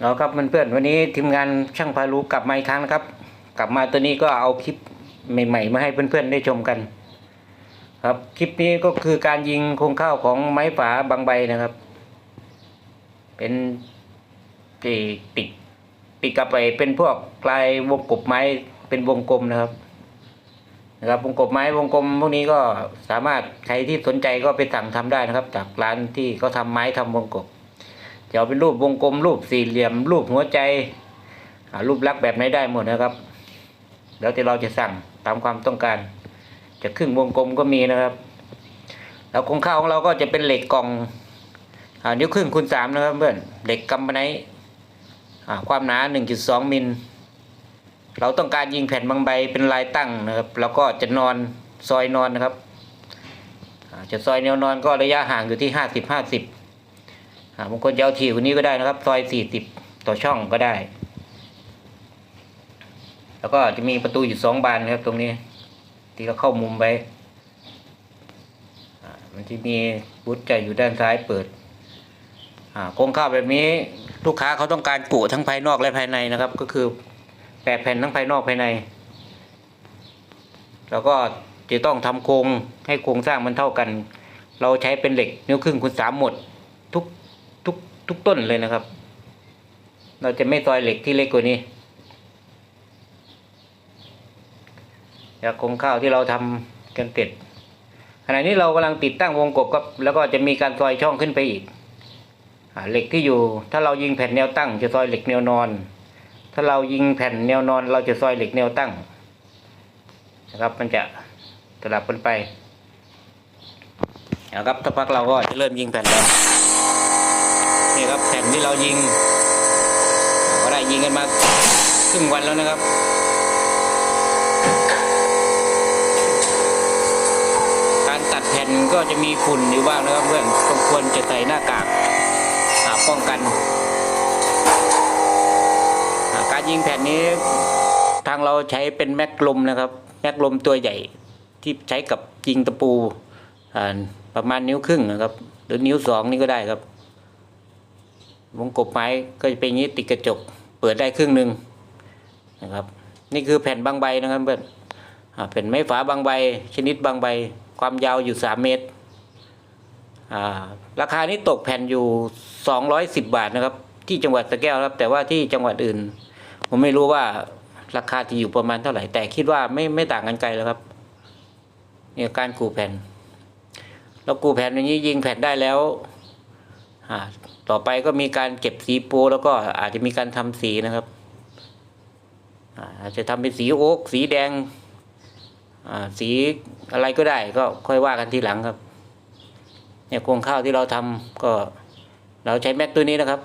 เอาครับเพื่อนๆวันนี้ทีมงานช่างพารู้กลับมาอีกครั้งนะครับ กลับมาตัวนี้ก็เอาคลิปใหม่ๆ มาให้เพื่อนๆได้ชมกัน ครับคลิปนี้ก็คือการยิงโครงข้าวของไม้ฝาบางใบนะครับ เป็นติดติดติดกับไปเป็นพวกลายวงกบไม้เป็นวงกลมนะครับนะครับวงกบไม้วงกลมพวกนี้ก็สามารถใครที่สนใจก็ไปสั่งทำได้นะครับ จากร้านที่เขาทำไม้ทำวงกบ จะเอาเป็นรูปวงกลมรูปสี่เหลี่ยม รูปหัวใจรูปลักษณ์แบบไหนได้หมดนะครับ แล้วแต่เราจะสั่งตามความต้องการ จะครึ่งวงกลมก็มีนะครับ แล้วโครงข้าวของเราก็จะเป็นเหล็กกล่องอานิ้วครึ่งคูณสามนะครับเพื่อนเหล็กกำมะไนความหนาหนึ่งจุดสองมิล เราต้องการยิงแผ่นบางใบเป็นลายตั้งนะครับแล้วก็จะนอนซอยนอนนะครับจะซอยแนวนอนก็ระยะห่างอยู่ที่ห้าสิ บาสิบอ่าบางคนจะเอาถี่กว่านี้ก็ได้นะครับ ซอยสี่สิบต่อช่องก็ได้ แล้วก็จะมีประตูอยู่สองบานนะครับ ตรงนี้ ที่เราเข้ามุมไว้มันจะมีบุตใจอยู่ด้านซ้ายเปิดโครงข้าวแบบนี้ลูกค้าเขาต้องการกุทั้งภายนอกและภายในนะครับ ก็คือแปดแผ่นทั้งภายนอกภายใน แล้วก็จะต้องทำโครงให้โครงสร้างมันเท่ากัน เราใช้เป็นเหล็กนิ้วครึ่งคูณสามหมด ทุกต้นเลยนะครับ เราจะไม่ซอยเหล็กที่เล็กกว่านี้จากโคงข้าวที่เราทำกันเสร็จขณะนี้เรากำลังติดตั้งวงกบครับแล้วก็จะมีการซอยช่องขึ้นไปอีกอเหล็กที่อยู่ ถ้าเรายิงแผ่นแนวตั้ง จะซอยเหล็กแนวนอน ถ้าเรายิงแผ่นแนวนอน เราจะซอยเหล็กแนวตั้งนะครับ มันจะสลับกันไปเอาครับสักพักเราก็จะเริ่มยิงแผ่นแล้ว นี่ครับแผ่นที่เรายิงก็ได้ยิงกันมาครึ่งวันแล้วนะครับการตัดแผ่นก็จะมีฝุ่นอยู่บ้างนะครับเพื่อนต้องควรจะใส่หน้ากากอ่าป้องกันาการยิงแผ่นนี้ทางเราใช้เป็นแม็กลมนะครับ แม็กลมตัวใหญ่ที่ใช้กับยิงตะปูประมาณนิ้วครึ่งนะครับ หรือนิ้วสองนี่ก็ได้ครับ วงกบไม้ก็จะเป็นอย่างนี้ติดกระจกเปิดได้ครึ่งหนึ่งนะครับ นี่คือแผ่นบางใบนะครับเพื่อนแผ่นไม้ฝาบางใบ ชนิดบางใบ ความยาวอยู่สามเมตร ราคานี้ตกแผ่นอยู่สองร้อยสิบบาทนะครับ ที่จังหวัดสะแก้วครับ แต่ว่าที่จังหวัดอื่น ผมไม่รู้ว่าราคาจะอยู่ประมาณเท่าไหร่ แต่คิดว่าไม่ไม่ต่างกันไกลแล้วครับเนี่ยการกูแผ่นเรากูแผ่นอย่างนี้ยิงแผ่นได้แล้ว ต่อไปก็มีการเก็บสีปูแล้วก็อาจจะมีการทำสีนะครับอาจจะทำเป็นสีโอ๊กสีแดงสีอะไรก็ได้ก็ค่อยว่ากันทีหลังครับ เนี่ยโครงข้าวที่เราทำก็เราใช้แม็กตัวนี้นะครับ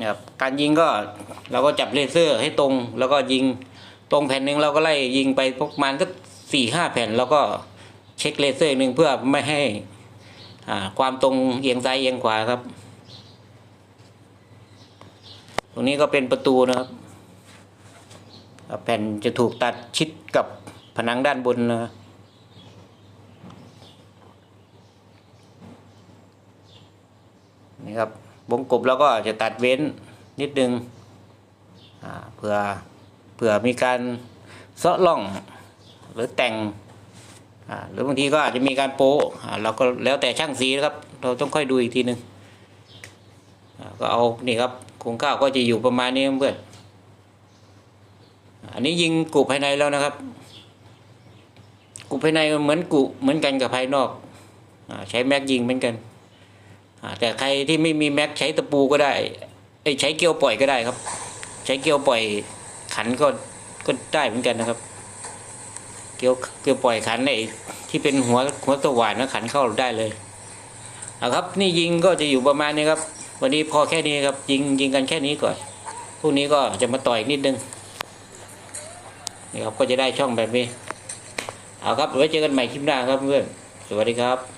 นี่ยครับการยิงก็เราก็จับเลเซอร์ให้ตรง แล้วก็ยิงตรงแผ่นหนึ่งเราก็ไล่ยิงไปประมาณสักสี่ห้าแผ่นแล้วก็ เช็คเลเซอร์อีกหนึ่งเพื่อไม่ให้อ่าความตรงเอียงซ้ายเอียงขวาครับ ตรงนี้ก็เป็นประตูนะครับ แผ่นจะถูกตัดชิดกับผนังด้านบนนะนี่ครับวงกบแล้วก็จะตัดเว้นนิดนึงอ่าเผื่อเผื่อมีการเซาะล่องหรือแต่ง หรือบางทีก็อาจจะมีการโป๊ะเราก็แล้วแต่ช่างสีนะครับ เราต้องค่อยดูอีกทีหนึ่งอ่าก็เอานี่ครับโครงข้าวก็จะอยู่ประมาณนี้เพื่อนอันนี้ยิงกุภายในแล้วนะครับกุภายในเหมือนกุเหมือนกันกับภายนอกอใช้แม็กยิงเหมือนกันแต่ใครที่ไม่มีแม็กใช้ตะปูก็ได้เอ้ใช้เกลียวปล่อยก็ได้ครับ ใช้เกลียวปล่อยขันก็ก็ได้เหมือนกันนะครับ เกี่ยวเกี่ยวปล่อยขันในที่เป็นหัวหัวสว่านนะขันเข้าได้เลยเอาครับ นี่ยิงก็จะอยู่ประมาณนี้ครับ วันนี้พอแค่นี้ครับ ยิงยิงกันแค่นี้ก่อนพรุ่งนี้ก็จะมาต่อยนิดนึงนี่ครับก็จะได้ช่องแบบนี้เอาครับไว้เจอกันใหม่คลิปหน้าครับเพื่อนสวัสดีครับ